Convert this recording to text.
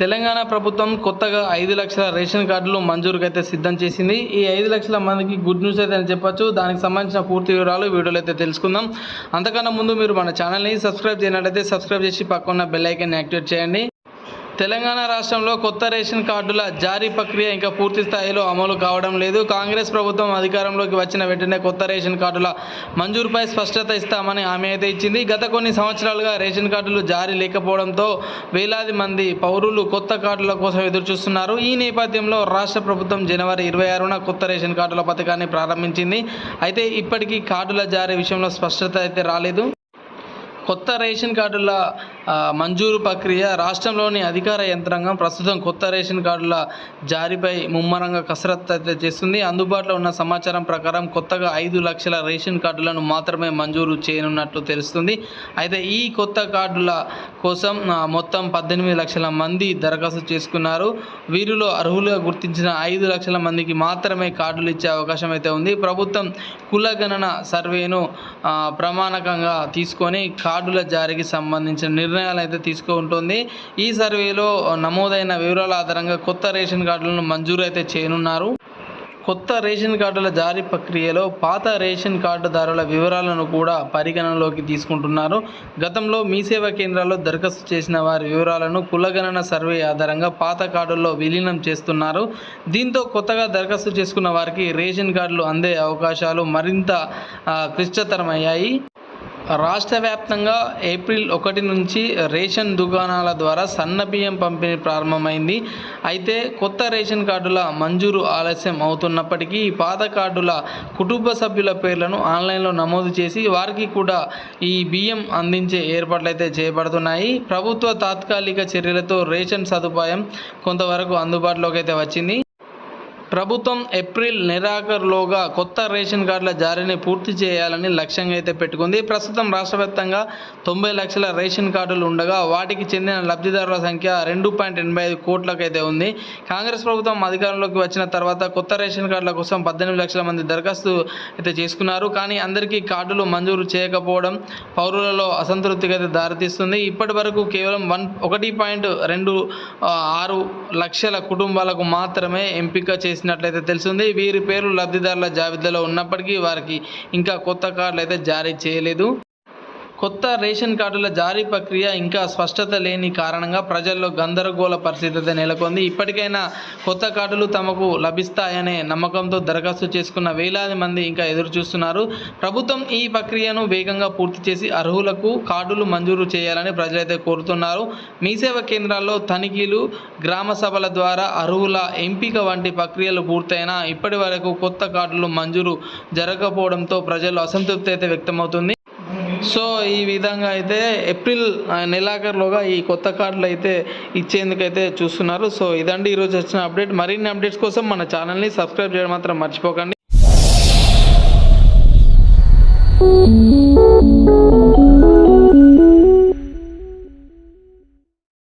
తెలంగాణ ప్రభుత్వం కొత్తగా ఐదు లక్షల రేషన్ కార్డులు మంజూరుకు అయితే సిద్ధం చేసింది. ఈ ఐదు లక్షల మందికి గుడ్ న్యూస్ అయితే అని చెప్పొచ్చు. దానికి సంబంధించిన పూర్తి వివరాలు వీడియోలో అయితే తెలుసుకుందాం. అంతకన్నా ముందు మీరు మన ఛానల్ని సబ్స్క్రైబ్ చేయనట్లయితే సబ్స్క్రైబ్ చేసి పక్కన్న బెల్ ఐకాన్ని యాక్టివేట్ చేయండి. తెలంగాణ రాష్ట్రంలో కొత్త రేషన్ కార్డుల జారీ ప్రక్రియ ఇంకా పూర్తి స్థాయిలో అమలు కావడం లేదు. కాంగ్రెస్ ప్రభుత్వం అధికారంలోకి వచ్చిన వెంటనే కొత్త రేషన్ కార్డుల మంజూరుపై స్పష్టత ఇస్తామని హామీ అయితే ఇచ్చింది. గత కొన్ని సంవత్సరాలుగా రేషన్ కార్డులు జారీ లేకపోవడంతో వేలాది మంది పౌరులు కొత్త కార్డుల కోసం ఎదురుచూస్తున్నారు. ఈ నేపథ్యంలో రాష్ట్ర ప్రభుత్వం జనవరి ఇరవై ఆరున కొత్త రేషన్ కార్డుల పథకాన్ని ప్రారంభించింది. అయితే ఇప్పటికీ కార్డుల జారీ విషయంలో స్పష్టత అయితే రాలేదు. కొత్త రేషన్ కార్డుల మంజూరు ప్రక్రియ రాష్ట్రంలోని అధికార యంత్రాంగం ప్రస్తుతం కొత్త రేషన్ కార్డుల జారీపై ముమ్మరంగా కసరత్తు అయితే చేస్తుంది. అందుబాటులో ఉన్న సమాచారం ప్రకారం కొత్తగా ఐదు లక్షల రేషన్ కార్డులను మాత్రమే మంజూరు చేయనున్నట్లు తెలుస్తుంది. అయితే ఈ కొత్త కార్డుల కోసం మొత్తం పద్దెనిమిది లక్షల మంది దరఖాస్తు చేసుకున్నారు. వీరిలో అర్హులుగా గుర్తించిన ఐదు లక్షల మందికి మాత్రమే కార్డులు ఇచ్చే అవకాశం అయితే ఉంది. ప్రభుత్వం కులగణన సర్వేను ప్రమాణకంగా తీసుకొని కార్డుల జారీకి సంబంధించిన నిర్ణయాలు అయితే తీసుకుంటుంది. ఈ సర్వేలో నమోదైన వివరాల ఆధారంగా కొత్త రేషన్ కార్డులను మంజూరు అయితే చేయనున్నారు. కొత్త రేషన్ కార్డుల జారీ ప్రక్రియలో పాత రేషన్ కార్డుదారుల వివరాలను కూడా పరిగణనలోకి తీసుకుంటున్నారు. గతంలో మీ సేవా కేంద్రాల్లో దరఖాస్తు చేసిన వారి వివరాలను కులగణన సర్వే ఆధారంగా పాత కార్డుల్లో విలీనం చేస్తున్నారు. దీంతో కొత్తగా దరఖాస్తు చేసుకున్న వారికి రేషన్ కార్డులు అందే అవకాశాలు మరింత క్లిష్టతరమయ్యాయి. రాష్ట్ర వ్యాప్తంగా ఏప్రిల్ ఒకటి నుంచి రేషన్ దుకాణాల ద్వారా సన్న బియ్యం పంపిణీ ప్రారంభమైంది. అయితే కొత్త రేషన్ కార్డుల మంజూరు ఆలస్యం అవుతున్నప్పటికీ పాత కార్డుల కుటుంబ సభ్యుల పేర్లను ఆన్లైన్లో నమోదు చేసి వారికి కూడా ఈ బియ్యం అందించే ఏర్పాట్లు అయితే చేయబడుతున్నాయి ప్రభుత్వ తాత్కాలిక చర్యలతో రేషన్ సదుపాయం కొంతవరకు అందుబాటులోకి అయితే వచ్చింది. ప్రభుత్వం ఏప్రిల్ నెలాఖరులోగా కొత్త రేషన్ కార్డుల జారీని పూర్తి చేయాలని లక్ష్యంగా అయితే పెట్టుకుంది. ప్రస్తుతం రాష్ట్ర వ్యాప్తంగా తొంభై లక్షల రేషన్ కార్డులు ఉండగా వాటికి చెందిన లబ్ధిదారుల సంఖ్య రెండు పాయింట్ ఎనభై ఐదు కోట్లకైతే ఉంది. కాంగ్రెస్ ప్రభుత్వం అధికారంలోకి వచ్చిన తర్వాత కొత్త రేషన్ కార్డుల కోసం పద్దెనిమిది లక్షల మంది దరఖాస్తు అయితే చేసుకున్నారు. కానీ అందరికీ కార్డులు మంజూరు చేయకపోవడం పౌరులలో అసంతృప్తికి అయితే దారితీస్తుంది. ఇప్పటి వరకు కేవలం వన్ ఒకటి పాయింట్ రెండు ఆరు లక్షల కుటుంబాలకు మాత్రమే ఎంపిక చేసినట్లయితే తెలిసింది వీరి పేర్లు లబ్ధిదారుల జాబితాలో ఉన్నప్పటికీ వారికి ఇంకా కొత్త కార్డులు అయితే జారీ చేయలేదు. కొత్త రేషన్ కార్డుల జారీ ప్రక్రియ ఇంకా స్పష్టత లేని కారణంగా ప్రజల్లో గందరగోళ పరిస్థితి నెలకొంది. ఇప్పటికైనా కొత్త కార్డులు తమకు లభిస్తాయనే నమ్మకంతో దరఖాస్తు చేసుకున్న వేలాది మంది ఇంకా ఎదురు చూస్తున్నారు ప్రభుత్వం ఈ ప్రక్రియను వేగంగా పూర్తి చేసి అర్హులకు కార్డులు మంజూరు చేయాలని ప్రజలైతే కోరుతున్నారు. మీ సేవ కేంద్రాల్లో తనిఖీలు గ్రామ సభల ద్వారా అర్హుల ఎంపిక వంటి ప్రక్రియలు పూర్తయినా ఇప్పటి వరకు కొత్త కార్డులు మంజూరు జరగకపోవడంతో ప్రజల్లో అసంతృప్తి అయితే వ్యక్తమవుతుంది. సో ఈ విధంగా అయితే ఏప్రిల్ నెలాఖరులోగా ఈ కొత్త కార్డులు అయితే ఇచ్చేందుకైతే చూస్తున్నారు. సో ఇదండి ఈరోజు వచ్చిన అప్డేట్. మరిన్ని అప్డేట్స్ కోసం మన ఛానల్ని సబ్స్క్రైబ్ చేయడం మాత్రం మర్చిపోకండి.